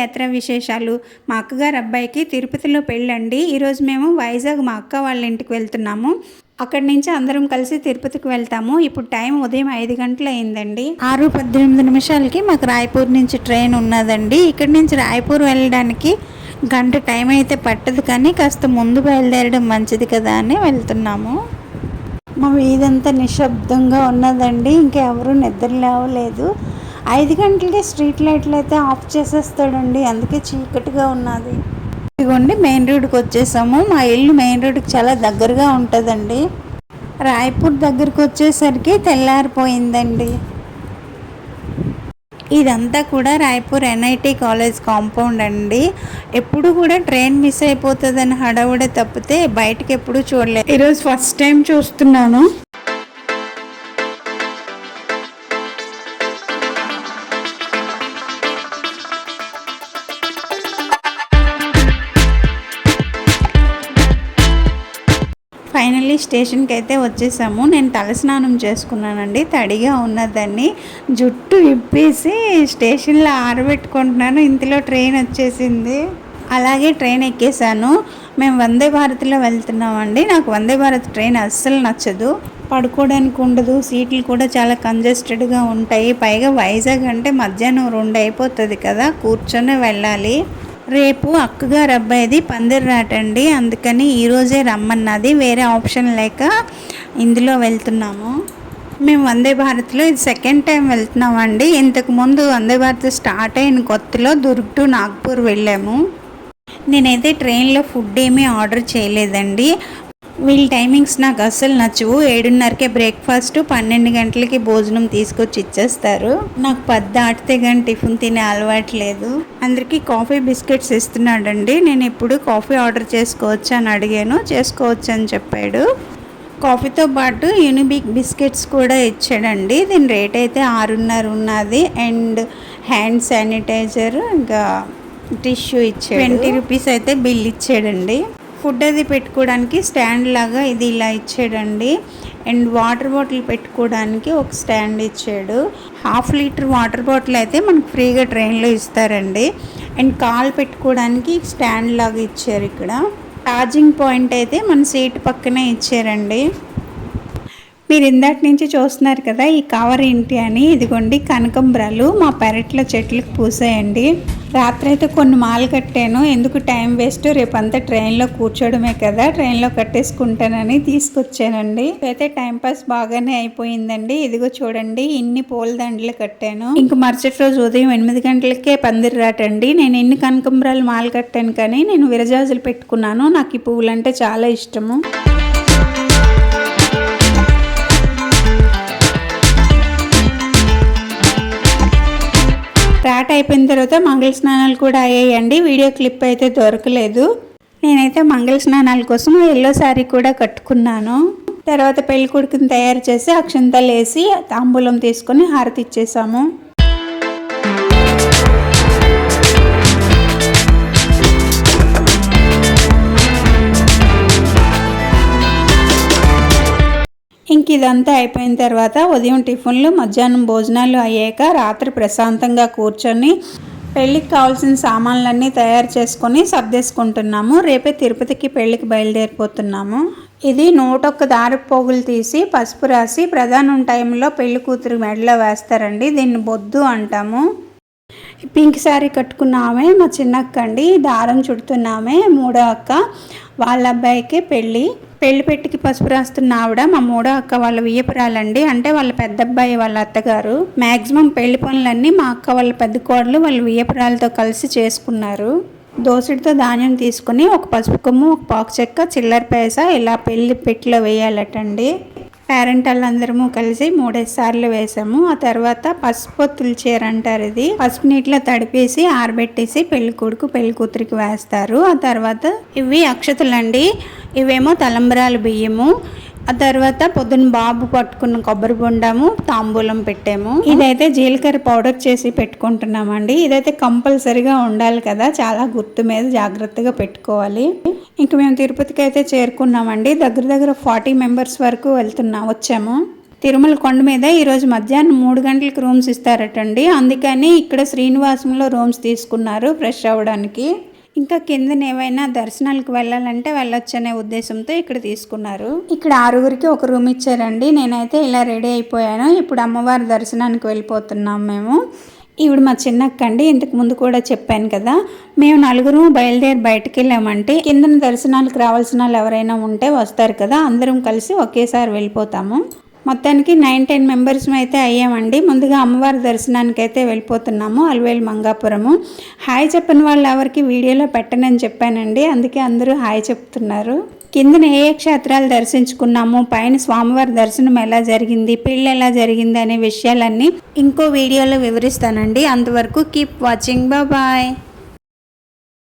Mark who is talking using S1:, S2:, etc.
S1: యాత్ర విశేషాలు. మా అక్కగారు అబ్బాయికి తిరుపతిలో పెళ్ళండి. ఈరోజు మేము వైజాగ్ మా అక్క వాళ్ళ ఇంటికి వెళ్తున్నాము. అక్కడి నుంచి అందరం కలిసి తిరుపతికి వెళ్తాము. ఇప్పుడు టైం ఉదయం ఐదు గంటలు అయిందండి ఆరు పద్దెనిమిది నిమిషాలకి మాకు రాయపూర్ నుంచి ట్రైన్ ఉన్నదండి. ఇక్కడి నుంచి రాయపూర్ వెళ్ళడానికి గంట టైం అయితే పట్టదు కానీ కాస్త ముందు బయలుదేరడం మంచిది కదా అని వెళ్తున్నాము. మా వీధంతా నిశ్శబ్దంగా ఉన్నదండి. ఇంకెవరూ నిద్ర లేవలేదు. ఐదు గంటలకి స్ట్రీట్ లైట్లు అయితే ఆఫ్ చేసేస్తాడండి. అందుకే చీకటిగా ఉన్నది. ఇదిగోండి మెయిన్ రోడ్కి వచ్చేసాము. మా ఇల్లు మెయిన్ రోడ్కి చాలా దగ్గరగా ఉంటుందండి. రాయపూర్ దగ్గరికి వచ్చేసరికి తెల్లారిపోయిందండి. ఇదంతా కూడా రాయపూర్ ఎన్ఐటి కాలేజ్ కాంపౌండ్ అండి. ఎప్పుడు కూడా ట్రైన్ మిస్ అయిపోతుందని హడావుడే తప్పితే బయటకు ఎప్పుడు చూడలేదు ఈరోజు ఫస్ట్ టైం చూస్తున్నాను. ఫైనల్లీ స్టేషన్కి అయితే వచ్చేసాము. నేను తలస్నానం చేసుకున్నానండి. తడిగా ఉన్నదాన్ని జుట్టు ఇప్పేసి స్టేషన్లో ఆరబెట్టుకుంటున్నాను. ఇంతలో ట్రైన్ వచ్చేసింది. అలాగే ట్రైన్ ఎక్కేసాను. మేము వందే భారత్లో వెళ్తున్నామండి. నాకు వందే భారత్ ట్రైన్ అస్సలు నచ్చదు. పడుకోవడానికి ఉండదు. సీట్లు కూడా చాలా కంజెస్టెడ్గా ఉంటాయి. పైగా వైజాగ్ అంటే మధ్యాహ్నం రెండు అయిపోతుంది కదా. కూర్చొని వెళ్ళాలి. రేపు అక్కగారు అబ్బాయిది పందిర్రాటండి అందుకని ఈరోజే రమ్మన్నది. వేరే ఆప్షన్ లేక ఇందులో వెళ్తున్నాము. మేము వందే భారత్లో ఇది సెకండ్ టైం వెళ్తున్నామండి. ఇంతకుముందు వందే భారత్ స్టార్ట్ అయిన కొత్తలో దుర్గ్ టు నాగ్పూర్ వెళ్ళాము. నేనైతే ట్రైన్లో ఫుడ్ ఏమీ ఆర్డర్ చేయలేదండి. వీళ్ళ టైమింగ్స్ నాకు అస్సలు నచ్చవు. ఏడున్నరకే బ్రేక్ఫాస్ట్ పన్నెండు గంటలకి భోజనం తీసుకొచ్చి ఇచ్చేస్తారు. నాకు పద్ద దాటితే కానీ టిఫిన్ తినే అలవాటు లేదు. అందరికీ కాఫీ బిస్కెట్స్ ఇస్తున్నాడండి. నేను ఇప్పుడు కాఫీ ఆర్డర్ చేసుకోవచ్చా అని అడిగాను. చేసుకోవచ్చు అని చెప్పాడు. కాఫీతో పాటు యూనిబిక్ బిస్కెట్స్ కూడా ఇచ్చాడండి. దీని రేట్ అయితే ఆరున్నర ఉన్నది. అండ్ హ్యాండ్ శానిటైజర్ ఇంకా టిష్యూ ఇచ్చాడు. ట్వంటీ రూపీస్ అయితే బిల్ ఇచ్చాడండి. ఫుడ్ అది పెట్టుకోవడానికి స్టాండ్ లాగా ఇది ఇలా ఇచ్చాడండి. అండ్ వాటర్ బాటిల్ పెట్టుకోవడానికి ఒక స్టాండ్ ఇచ్చాడు. హాఫ్ లీటర్ వాటర్ బాటిల్ అయితే మనకు ఫ్రీగా ట్రైన్లో ఇస్తారండి. అండ్ కాల్ పెట్టుకోవడానికి స్టాండ్ లాగా ఇచ్చారు ఇక్కడ. ఛార్జింగ్ పాయింట్ అయితే మన సీట్ పక్కనే ఇచ్చారండి. మీరు ఇందాటి నుంచి చూస్తున్నారు కదా ఈ కవర్ ఏంటి అని. ఇదిగోండి కనకంబరాలు మా పెరట్లో చెట్లకు పూసాయండి. రాత్రి అయితే కొన్ని మాలు కట్టాను. ఎందుకు టైం వేస్ట్? రేపంతా ట్రైన్లో కూర్చోవడమే కదా. ట్రైన్లో కట్టేసుకుంటానని తీసుకొచ్చానండి. అయితే టైంపాస్ బాగానే అయిపోయిందండి. ఇదిగో చూడండి ఇన్ని పూల దండలు కట్టాను. ఇంక మరుసటి రోజు ఉదయం ఎనిమిది గంటలకే పందిరి రాటండి. నేను ఎన్ని కనకంబరాలు మాలు కట్టాను కానీ నేను విరజాజులు పెట్టుకున్నాను. నాకు ఈ పువ్వులంటే చాలా ఇష్టము. అయిపోయిన తర్వాత మంగళ స్నానాలు కూడా అయ్యాయండి. వీడియో క్లిప్ అయితే దొరకలేదు. నేనైతే మంగళ స్నానాల కోసం ఎల్లో శారీ కూడా కట్టుకున్నాను. తర్వాత పెళ్ళికొడుకుని తయారు చేసి అక్షంతలు వేసి తాంబూలం తీసుకొని హారతి ఇచ్చేసాము. ఇంక ఇదంతా అయిపోయిన తర్వాత ఉదయం టిఫిన్లు మధ్యాహ్నం భోజనాలు అయ్యాక రాత్రి ప్రశాంతంగా కూర్చొని పెళ్ళికి కావాల్సిన సామాన్లన్నీ తయారు చేసుకొని సర్దేసుకుంటున్నాము. రేపే తిరుపతికి పెళ్ళికి బయలుదేరిపోతున్నాము. ఇది నూటొక్క దారి పోగులు తీసి పసుపు రాసి ప్రధానం టైంలో పెళ్ళి కూతురు మెడలో వేస్తారండి. దీన్ని బొద్దు అంటాము. పింక్ శారీ కట్టుకున్నామే మా చిన్నక్క అండి. దారం చుడుతున్నామే మూడో అక్క. వాళ్ళ అబ్బాయికి పెళ్ళి. పెళ్ళి పెట్టికి పసుపు రాస్తున్న ఆవిడ మా మూడో అక్క వాళ్ళ వియ్యపురాలండి. అంటే వాళ్ళ పెద్ద అబ్బాయి వాళ్ళ అత్తగారు. మాక్సిమం పెళ్ళి పనులన్నీ మా అక్క వాళ్ళ పెద్ద కోడలు వాళ్ళ వియ్యపురాలతో కలిసి చేసుకున్నారు. దోసడితో ధాన్యం తీసుకుని ఒక పసుపు కొమ్ము ఒక పాకు చెక్క చిల్లర పేస ఇలా పెళ్ళి పెట్టిలో వేయాలటండి. పేరెంట్ వాళ్ళందరము కలిసి మూడైదు సార్లు వేసాము. ఆ తర్వాత పసుపు తులిచేరు అంటారు ఇది. పసుపు నీటిలో తడిపేసి ఆరబెట్టేసి పెళ్ళి కొడుకు పెళ్ళి కూతురికి వేస్తారు. ఆ తర్వాత ఇవి అక్షతలండి. ఇవేమో తలంబరాలు బియ్యము. ఆ తర్వాత పొద్దున్న బాబు పట్టుకున్న కొబ్బరి బొండము తాంబూలం పెట్టాము. ఇదైతే జీలకర్ర పౌడర్ చేసి పెట్టుకుంటున్నామండి. ఇదైతే కంపల్సరిగా ఉండాలి కదా చాలా గుర్తు మీద జాగ్రత్తగా పెట్టుకోవాలి. ఇంక మేము తిరుపతికి అయితే చేరుకున్నామండి. దగ్గర దగ్గర ఫార్టీ మెంబర్స్ వరకు వెళ్తున్నాం వచ్చాము. తిరుమల కొండ మీద ఈరోజు మధ్యాహ్నం మూడు గంటలకు రూమ్స్ ఇస్తారటండి. అందుకని ఇక్కడ శ్రీనివాసంలో రూమ్స్ తీసుకున్నారు ఫ్రెష్ అవ్వడానికి. ఇంకా కిందన ఏవైనా దర్శనాలకు వెళ్ళాలంటే వెళ్ళొచ్చు అనే ఉద్దేశంతో ఇక్కడ తీసుకున్నారు. ఇక్కడ ఆరుగురికి ఒక రూమ్ ఇచ్చారండి. నేనైతే ఇలా రెడీ అయిపోయాను. ఇప్పుడు అమ్మవారి దర్శనానికి వెళ్ళిపోతున్నాం మేము. ఈవిడ మా చిన్నక్క అండి ఇంతకు ముందు కూడా చెప్పాను కదా మేము నలుగురు బయలుదేరి బయటకు వెళ్ళామంటే కిందన దర్శనాలకు రావాల్సిన వాళ్ళు ఎవరైనా ఉంటే వస్తారు కదా అందరం కలిసి ఒకేసారి వెళ్ళిపోతాము. మొత్తానికి నైన్ టెన్ మెంబర్స్ అయితే అయ్యామండి. ముందుగా అమ్మవారి దర్శనానికి అయితే వెళ్ళిపోతున్నాము అలవేలు మంగాపురము. హాయ్ చెప్పని వాళ్ళు ఎవరికి వీడియోలో పెట్టనని చెప్పానండి. అందుకే అందరూ హాయ్ చెప్తున్నారు. కిందన ఏ క్షేత్రాలు దర్శించుకున్నాము పైన స్వామివారి దర్శనం ఎలా జరిగింది పెళ్ళి ఎలా జరిగింది అనే విషయాలన్నీ ఇంకో వీడియోలో వివరిస్తానండి. అంతవరకు కీప్ వాచింగ్ బాయ్